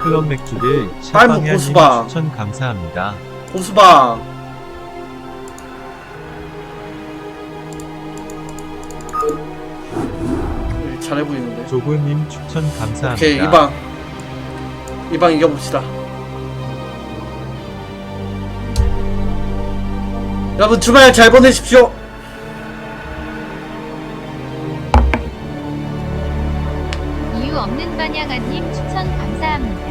팬클럽 맥주들 빨무 샤방야님 고수박. 추천 감사합니다. 호수방 네, 잘해 보이는데 조구님 추천 감사합니다. 오케이 이방 이방 이겨봅시다 여러분 주말 잘 보내십시오 이유 없는 반향아님 추천 감사합니다.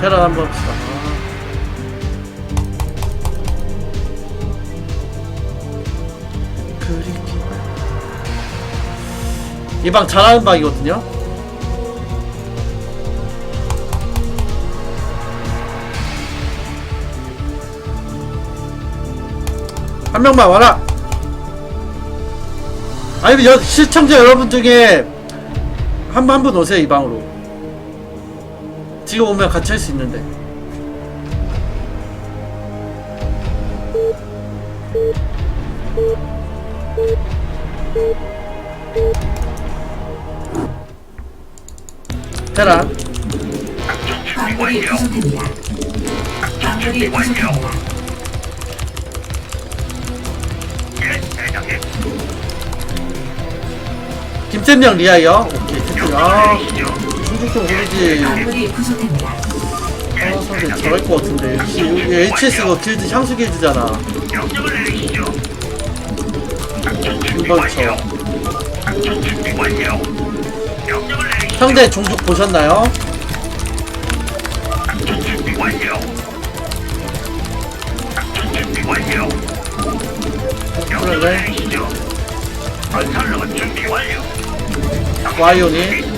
테란 한번 합시다. 이 방 잘하는 방이거든요. 한 명만 와라! 아니면 여, 시청자 여러분 중에 한 분 한 분 오세요 이 방으로 지금 오면 같이 할 수 있는데. 광물이 부족합니다. 김쌤령 리아요 오케이 팀아 충족좀 오르지. 아 상대 잘할 것 같은데. 역시 여기 HS가 길드 향수 길드잖아. 이벌쳐. 상대 종족 보셨나요? 그래 와이오니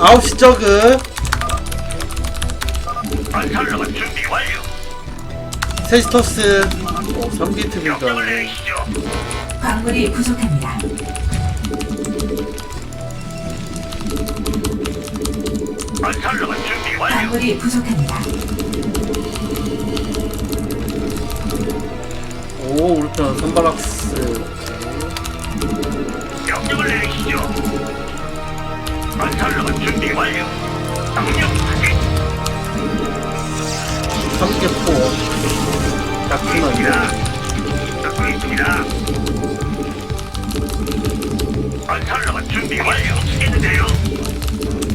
9시 저그 건설로만 준비 완료. 세스토스 어, 3게이트 명령을 내리시죠. 광물이 부족합니다. 건설로만 준비 완료. 광물이 부족합니다. 오 우르편 선바락스 명령을 내리시죠. 건설로만 준비 완료. 명령 확인. 3개포 약품은 있습니다. 듣고 있습니다. 건설로만 준비 완료. 있는데요.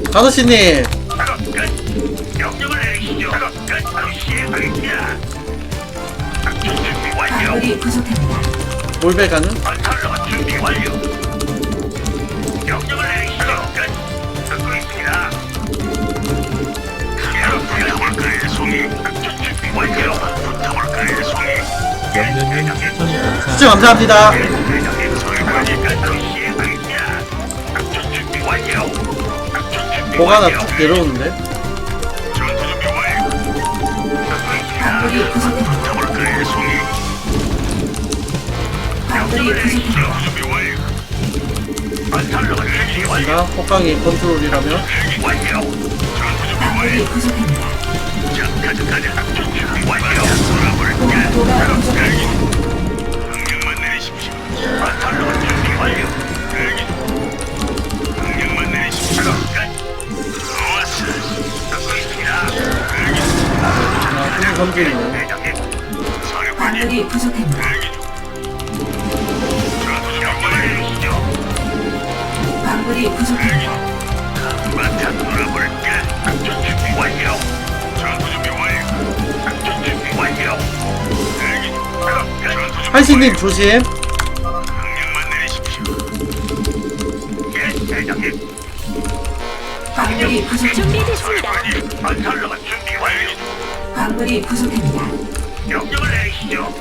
5시님 작업 끝. 명령을 내리시죠. 작업 끝. 바로 시행하겠습니다. 작전 준비 완료. 광물이 부족합니다. 몰배 가는 건설로만 준비 완료. 완료. 작전 준비 뭐가 하나 완료. 쭉 내려오는데. 제가 호강이 컨트롤이라면. 자, 가자, 가자. 내리시죠. 광물이 부족합니다. 한바탕 한식님 조심 명령만 내리십시오. 예, 대장님. 광물이 부족합니다. 준비됐습니다. 건설로만 준비 완료. 광물이 부족합니다. 명령을 내리시죠.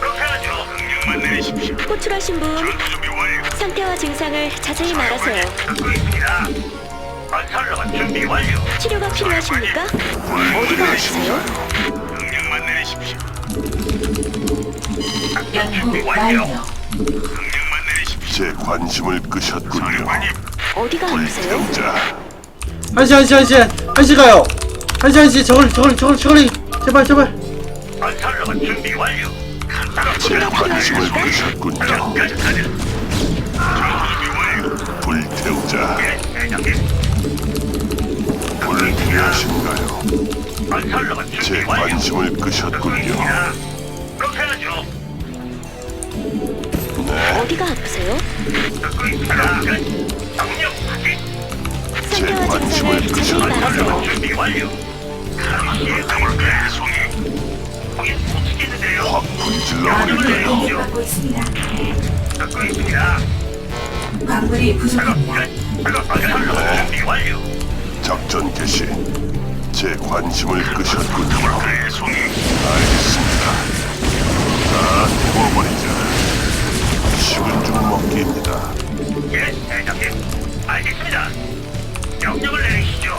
그렇게 하죠. 명령만 내리십시오. 호출하신 분 전투 준비 완료. 상태와 증상을 자세히 말하세요. 듣고 있습니다. 건설로만 준비 완료. 치료가 필요하십니까? 어디가 아프세요? 연구 완료. 명령만 내리십시오. 제 관심을 끄셨군요. 사령관님, 어디가 아프세요? 자, 한시 한시 한시 한시 가요 한시 한시 저걸 저걸 저걸 저걸 제발 제발 건설로만 준비 완료. 제 관심을 끄셨군요. 끝까지 가자. 전투 준비 완료. 불태우자. 예, 대장님. 불필요하신가요? 준비 제 완료. 관심을 끄셨군요. 야, 어디가 아프세요? 제 상태와 관심을 증상을 자세히. 말하세요. 확 불질러버릴까요? 공격받고 있습니다. 광물이 부족합니다. 완료. 작전 개시. 제 관심을 끄셨군요. 알겠습니다. 다 태워버리자. 식은 죽 먹기입니다. 예, 대장님. 알겠습니다. 명령을 내리시죠.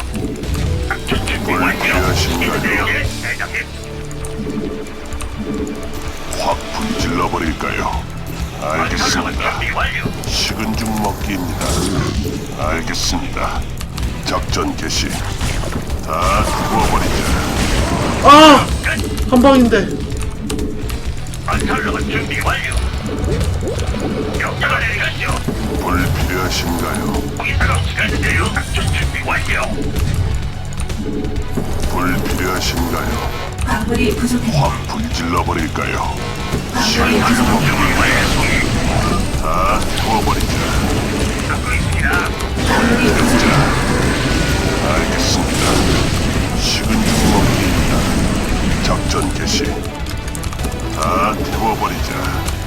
작전 준비 뭘 완료. 필요하신가요? 예, 대장님. 확 불질러버릴까요? 건설로 알겠습니다. 준비 완료. 식은 죽 먹기입니다. 알겠습니다. 작전 개시. 다 태워버리자. 아! 끝. 한 방인데 건설로 준비 완료. 명령을. 불필요하신가요? 작전 준비 완료. 불필요하신가요? 광물이 부족합니다. 확 불질러 버릴까요? 광물이 부족합니다. 다 태워버리자. 듣고 있습니다. 광물이 부족합니다. 알겠습니다. 식은 죽 먹기입니다. 작전 개시. 다 태워버리자.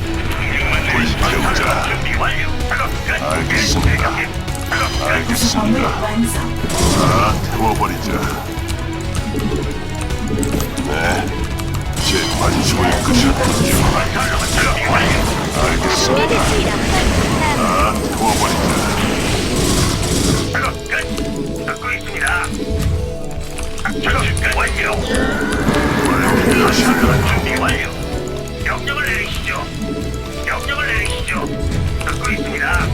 불태우자. 알겠습니다. 구성물 알겠습니다. 완성. 다 태워버리자. 네. 제 관심을 끄셨군요. 알겠습니다. 다 태워버리자. 완료. 완료. 명령을 내리시죠. 명령을 내리시죠. 듣고 있습니다.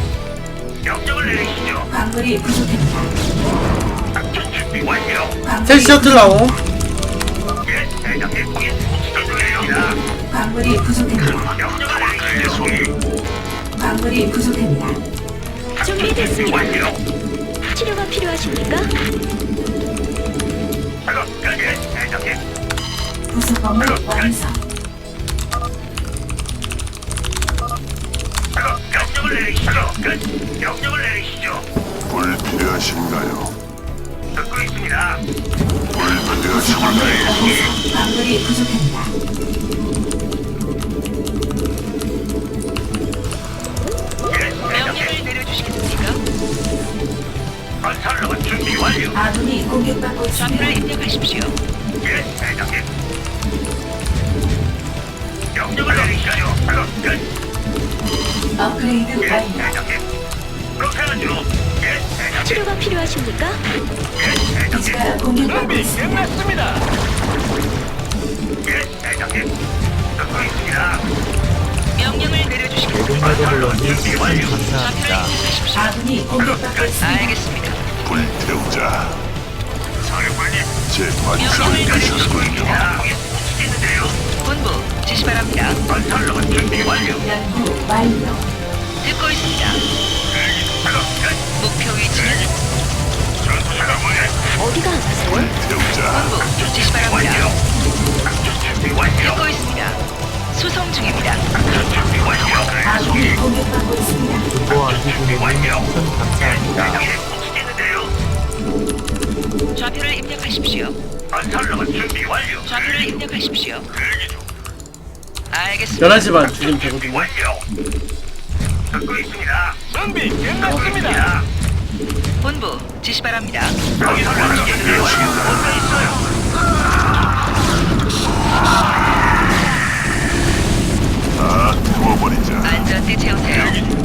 명령을 내리시죠. 광물이 부족합니다. 작전 준비 완료. 택시 광물이, 셔틀 나옴 예, 대장님 거기 도착입니다. 광물이 부족합니다. 명령을 내리시죠. 광물이 부족합니다. 준비됐습니다. 완료. 치료가 필요하십니까? 작업 끝. 예, 대장님. 구성물 완성. 끝. 명령을 내리시죠. 불필요하신가요? 듣고 있습니다. 불필요하신가요? 광물이 부족합니다. 예, 대장님. 내려주시겠습니까? 건설로 준비 완료. 아군이 공격받고 있습니다. 입력하십시오. 예, 대장님. 명령을 내리시죠. 작업 끝. 업그레이드 예, 완료. 치료가 필요하십니까? 기지가 공격받고 있습니다. 있습니다. 명령을 내려주시겠습니까? 고등마더블러님 추천 감사합니다. 아군이 공격받고 있습니다. 알겠습니다. 불태우자. 제 관심을 끄셨군요. 야, 거기 묻히겠는데요. 본부 지시 바랍니다. 건설로 준비 완료. 연구 완료. 듣고 있습니다. 목표 위치는. 어디가 아프세요? 본부 지시 바랍니다. 준비. 듣고 있습니다. 수송 중입니다. 준비. 아군이 공격받고 있습니다. 국보와 희구님 추천 감사합니다. 대장님 묻히겠는데요. 좌표를 입력하십시오. 건설로 준비 완료. 좌표를 입력하십시오. 대기 중. 알겠습니다. 11시 반 죽이면 준비 되거든요 완료. 듣고 있습니다. 준비 끝났습니다. 본부 지시 바랍니다. 있어요. 다 태워버리자. 안전띠 채우세요.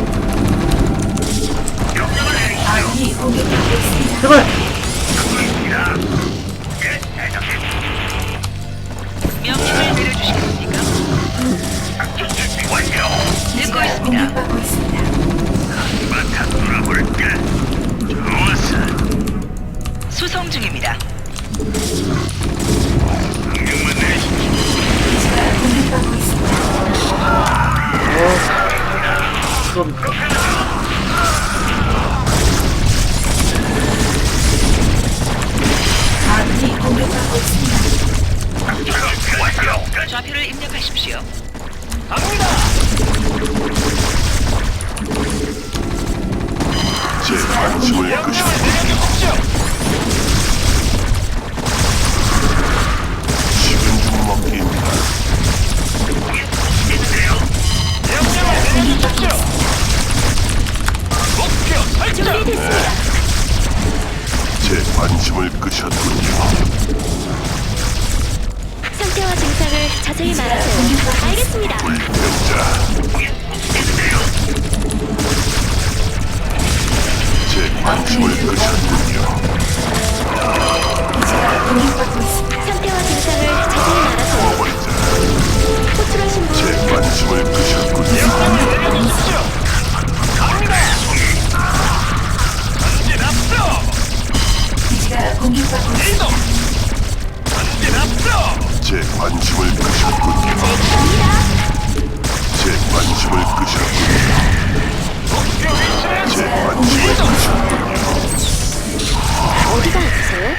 어디가 아프세요?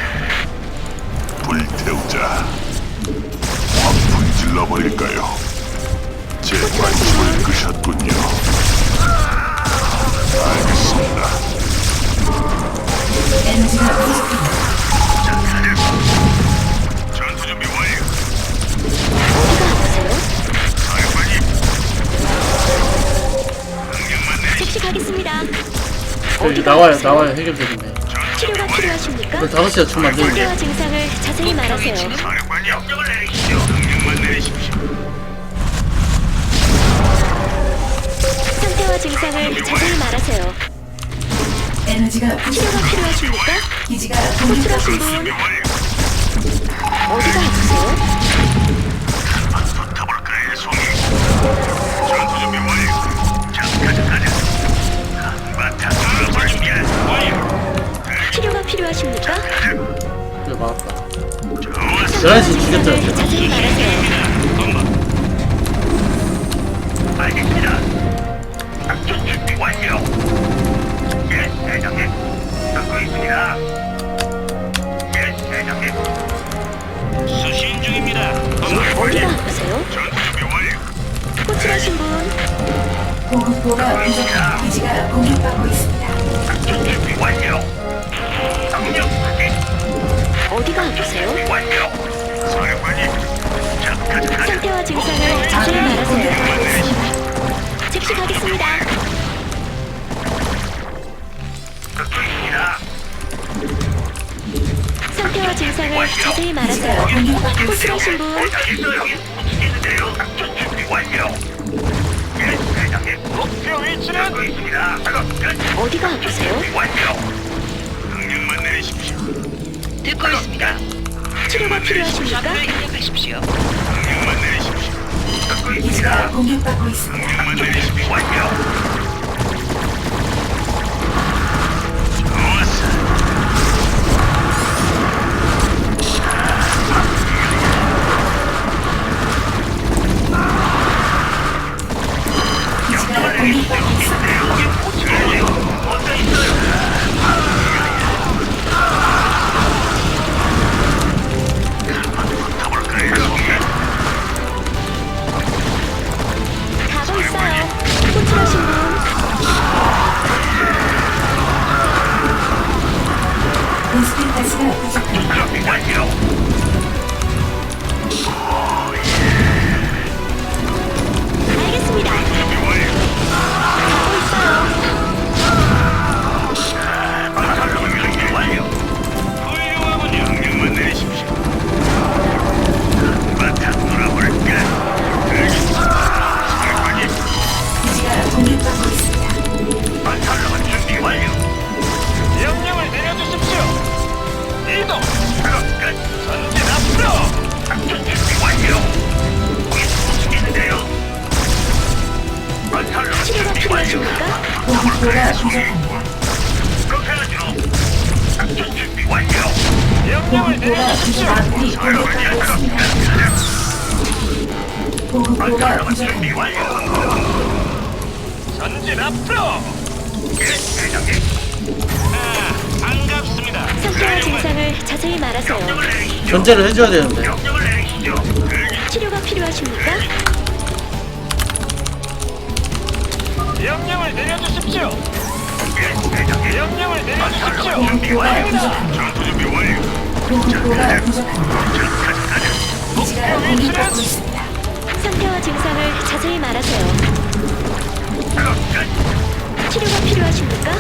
불태우자. 확 불질러 버릴까요? 제 관심을 끄셨군요. 알겠습니다. 에너지가 부족합니다. 전투 준비 완료. 어디가 아프세요? 사령관님. 즉시 가겠습니다. 여기 나와요 나와요 해결되겠네 치료가 필요하십니까? 그 5시에 춤 만드는 상태와 증상을 자세히 말하세요. 명령만 내리십시오. 상태와 증상을 자세히 말하세요. 에너지가 치료가. 필요하십니까? 기지가 공격받고 호출하신 있습니다. 분. 어디가 아프세요? 전투 준비 완료. 막았다 좋았어. 11시 죽였잖아 증상을 자세히 말하세요. 알겠습니다. 작전 준비 완료. 예, 대장님. 듣고 있습니다. 예, 대장님. 수신 중입니다. 어디가 아프세요? 전투 준비 완료. 호출하신 분 보급고가 부족합니다. 기지가 공격받고 있습니다. 작전 준비 완료. 어디가 아프세요? 완료. 사령관님. 가자. 상태와 증상을 자세히 아군이 말하세요. 있습니다. 즉시 가겠습니다. 있습니다. 상태와 증상을 자세히 말하세요. 호출하신 분 알겠어요. 움직이는데요. 작전 준비 완료. 예, 대장님. 목표 위치는 듣고 있습니다. 작업 끝. 어디가 아프세요? 완료. 명령만 내리십시오. 듣고 있습니다. 치료가 필요하십니까? 좌표를 입력하십시오. 명령만 내리십시오. 듣고 기지가 있습니다. 공격받고 있습니다. 명령만 내리십시오. 완료. 전진 앞으로. 예, 대장님. 아, 반갑습니다. 상태와 증상을 자세히 말하세요. 명령을 내리시죠. 견제를 해줘야 되는데 명령을 내리시죠. 대기 치료가 필요하십니까? 명령을 내려주십시오. 명령을 내려주십시오. 보급고가 부족합니다. 전투 준비 완료. 보급고가 부족합니다. 기지가 공격받고 있습니다. 상태와 증상을 자세히 말하세요. 치료가 필요하십니까?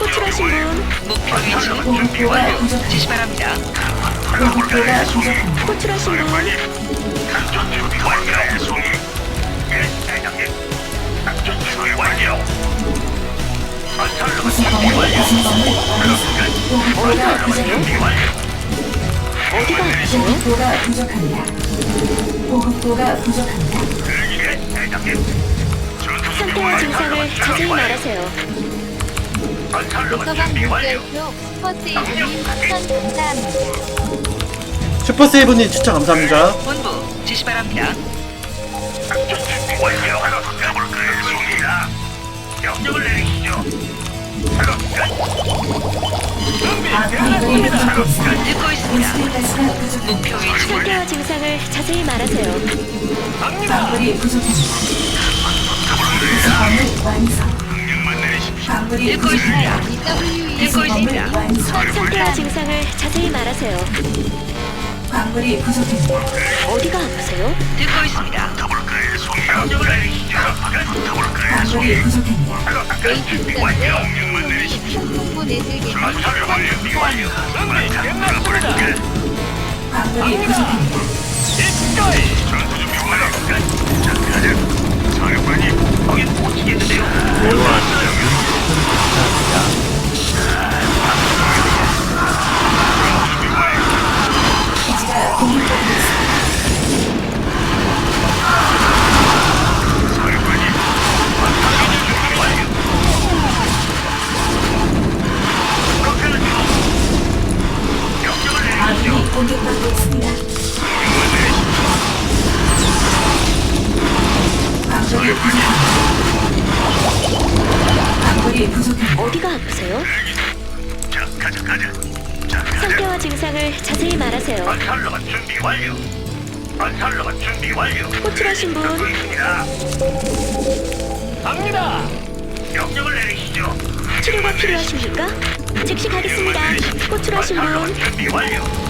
호출하신 분 목표 위치 부족합니다. 지시 바랍니다. 호출하신 분 어디가 아프세요? 보급고가 부족합니다. 보급고가 부족합니다. 상태와. 증상을 자세히 말하세요. 물결표 슈퍼세이브님 추천 감사합니다. 슈퍼세이브님 추천 감사합니다. 본부 지시 바랍니다. 완료. 붙어볼까요, 송이야? 명령을 내리 인수인가스가 부족합니다. 상태와 증상을 자세히 말하세요. 어디가 아프세요? 듣고 있습니다. 공격받고 공격받고 있습니다. 광물이 부족합니다. 부족합니다. 어디가 아프세요? 자, 가자, 가자. 자, 가자. 상태와 증상을 자세히 말하세요. 건설로만 준비 완료. 건설로만 준비 완료. 호출하신 분. 듣고 있습니다. 갑니다. 명령을 내리시죠. 치료가 필요하십니까? 즉시 가겠습니다. 호출하신 분 준비 완료.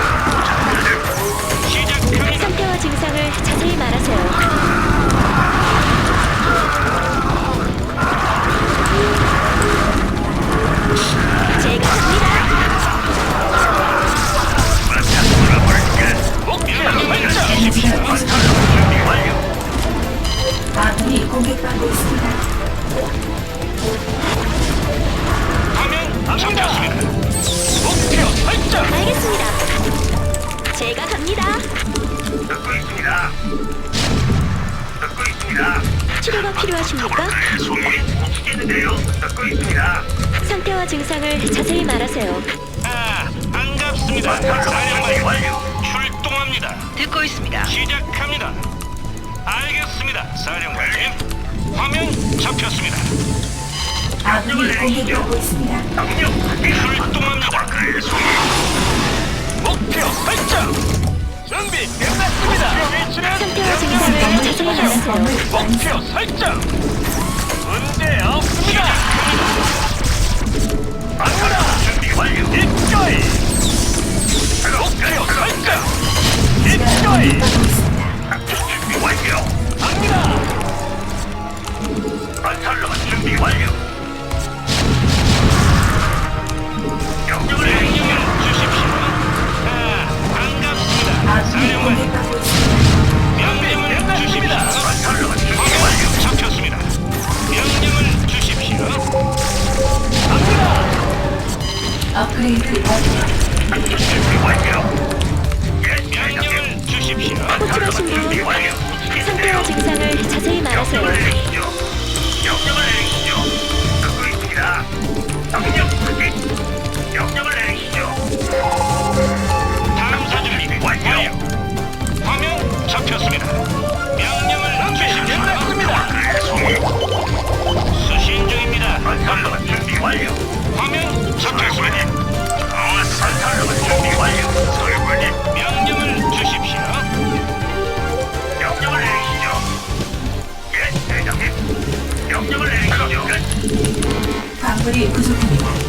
증상을 자세히 말하세요. 목표 설정. 문제 없습니다. 갑니다. 준비 완료. 입거이. 목표 설정. 입거이. 공격받고 있습니다. 작전 준비 완료. 갑니다. 건설로만 준비 완료. 명령을 명령을 주십시오. 아, 반갑습니다. 아군이 사령관 공격받고 있습니다. 명령을 주십니다. 업그레이드 완료. 주십시오. 호출하신 분, 준비 완료. 상태와 증상을 자세히 말하세요. 명령을 내리시죠. 명령을 내리시죠. 듣고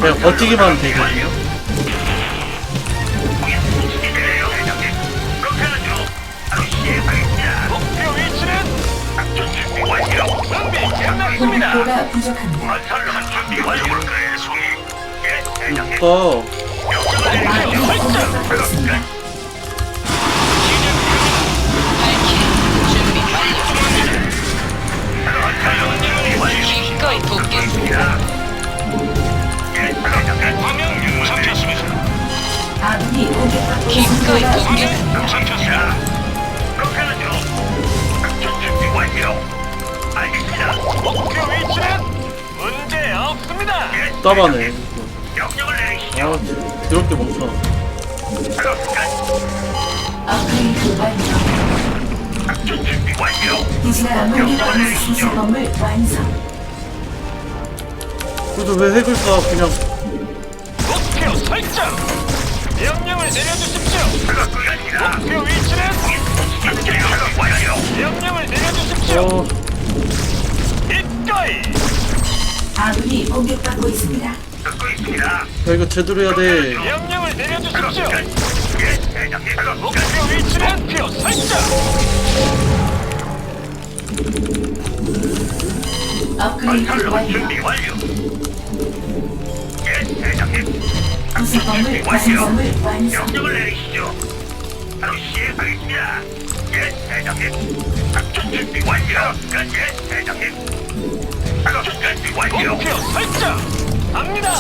그냥 버티기만 하면 되거든요. 거기 움직이세요, 대장님. 그렇게 하죠. 바로 시행하겠습니다. 목표 위치는 작전 준비 완료. 준비 끝났습니다. 공격보가 부족합니다. 건설로만 준비 완료. 그래, 송이. 예, 대장님. 어, 명령을 아군이 내리시죠. 공격받고 있습니다. 명령을 내리시죠. 아, 더럽게 멈춰. 완료. 작전 준비 완료. 완성. 그래도 왜 핵을까? 그냥 목표 설정. 명령을 내려주십시오. 작업 끝입니다. 목표 위치는 작업 완료. 명령을 내려주십시오. 어. 아군이 공격받고 있습니다. 듣고 있습니다. 야 이거 제대로 해야 돼. 명령을 내려주십시오. 예, 대장님. 목표 위치는 표 설정. 업그레이드 건설로 준비 완료. 예, 대장님. 구성범을 구성범을 완성. 명령을 내리시죠. 바로 시행하겠습니다. 예, 대장님. 작전 준비 완료. 끝, 예, 대장님. 작전 준비 완료. 목표 설정. 갑니다.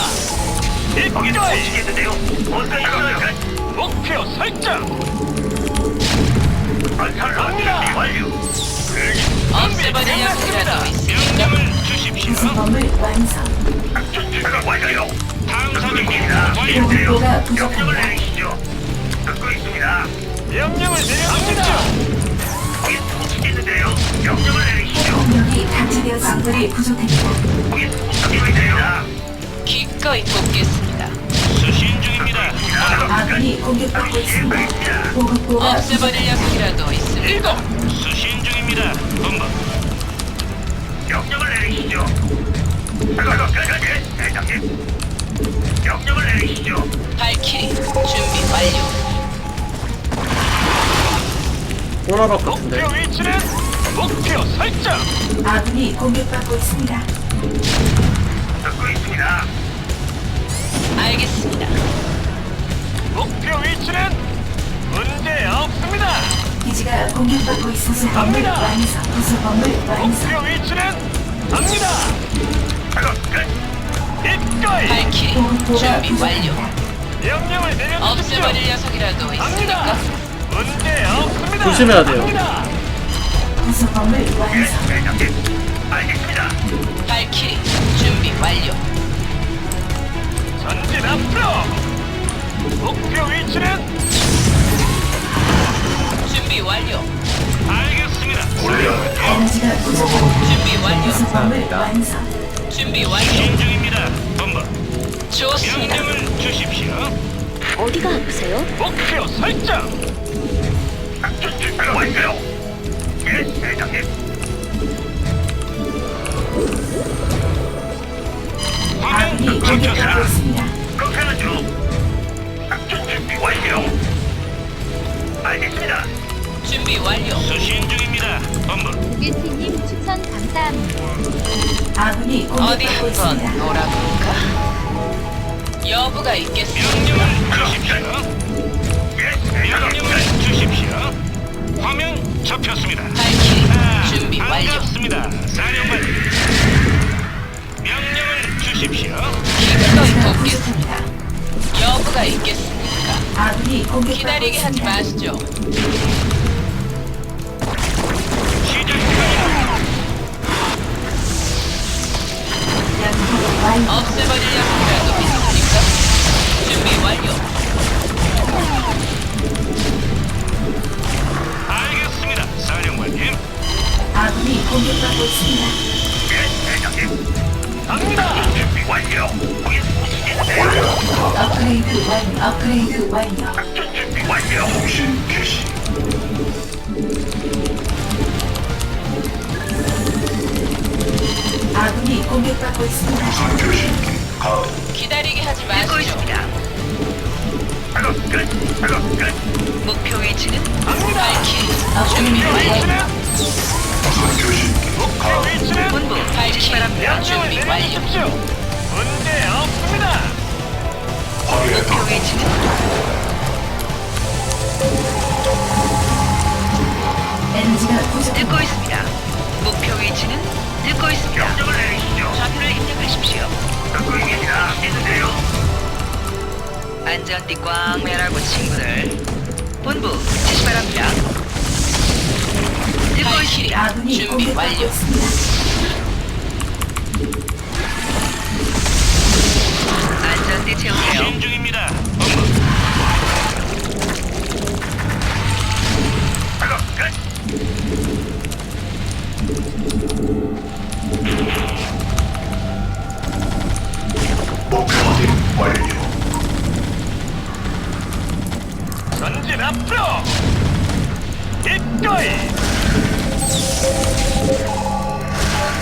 거기는 못치겠는데요 어서 있어요. 목표 설정. 건설로 준비 완료. 없애버릴 약속이라도 있습니까? 명령을 주십시오. 구성범을 완성. 작전 준비 완료. 다음 사정입니다. 공격보가 명령을 부족합니다. 내리시죠. 듣고 있습니다. 명령을 내려주십시오. 거기 도착했는데요. 명령을 내리 공격이 감지되어 광물이 부족합니다. 기꺼이 돕겠습니다. 수신 중입니다. 아군이 공격받고 있습니다. 보급고가 없애버릴 약속이라도 있습니까? 수신 중입니다. 본부. 명령을 내리시죠. 작업 끝까지 대장님. 명령을 내리시죠. 발키리 준비 완료. 꼬라박 같은데. 위치는 목표 설정. 아군이 공격받고 있습니다. 듣고 있습니다. 알겠습니다. 목표 위치는 문제 없습니다. 기지가 공격받고 있어 구성범을 완성. 구성범을 완성. 목표 위치는 갑니다. 작업 끝. 이거이 발키리 보급고가 준비 완료. 부족합니다. 명령을 내려주십시오. 없애버릴 녀석이라도 갑니다. 있습니까? 문제 없습니다. 조심해야 돼요. 갑니다. 대장님. 알겠습니다. 발키리 준비 완료. 전진 앞으로. 목표 위치는 준비 완료. 알겠습니다. 에너지가 부족합니다. 준비 완료. 구성범을 완성. 준비 완료. 신 중입니다. 본부. 좋습니다. 명령을 주십시오. 어디가 아프세요? 목표 설정. 작전 준비 완료. 예, 대장님. 아군이 공격받고 있습니다. 그렇게 하죠. 작전 준비 완료. 알겠습니다. 준비 완료. 수신 중입니다. 본부. 고객님 추천 감사합니다. 어디 아군이 공격받고 한번 있습니다. 놀아볼까? 여부가 있겠습니다. 명령을 아군이 공격받고 있습니다. 무선 교신기 가. 기다리게 하지 마시죠. 작업 끝. 작업 끝. 목표 위치는 발키리 준비 완료. 무선 교신기 가. 본부 발키리 준비 완료. 문제 없습니다. 확인했다. 목표 위치는 에너지가 부족합니다. 듣고 있습니다. 목표 위치는 듣고 있습니다. 명령을 내리시죠. 좌표를 입력하십시오. 듣고 있습니다. 있는데요. 안전띠 꽝 매라고 친구들. 본부 지시 바랍니다. 듣고 있습니다. 아군이 준비 공격받고 완료. 있습니다. 안전띠 채우세요. 수신 중입니다. 작업 끝. 기꺼이.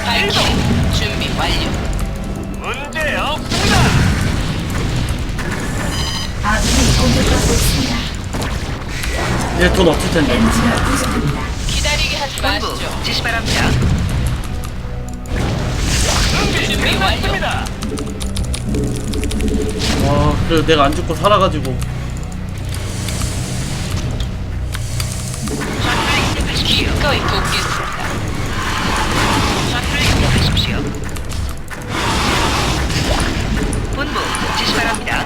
발키리 준비 완료. 문제 없습니다. 아군이 공격받고 있습니다. 얘돈 없을 텐데. 에너지가 부족합니다. 기다리게 하지 마시죠. 지시 바랍니다. 준비 완료. 와, 그래 내가 안 죽고 살아가지고. 기꺼이 돕겠습니다. 좌표를 입력하십시오. 본부 지시 바랍니다.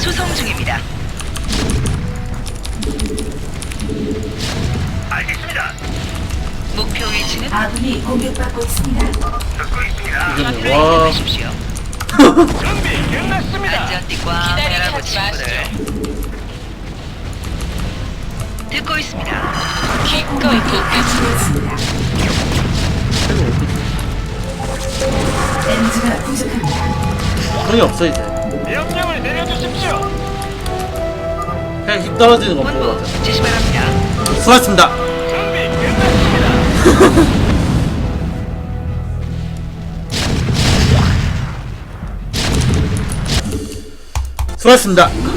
수송 중입니다. 알겠습니다. 목표 위치는 아군이 공격받고 있습니다. 듣고 있습니다. 좌표를 와. 입력하십시오. 준비 끝났습니다. 안전띠 꽝 매라고 친구들. 듣고 있습니다. 기꺼이. 부족했습니다. 에너지가 부족합니다. 돈이 없어 이제. 명령을 내려주십시오. 그냥 힘 떨어지는 거 보고 본부 가자. 지시 바랍니다. 수고하셨습니다. 준비 끝났습니다. 수고하셨습니다.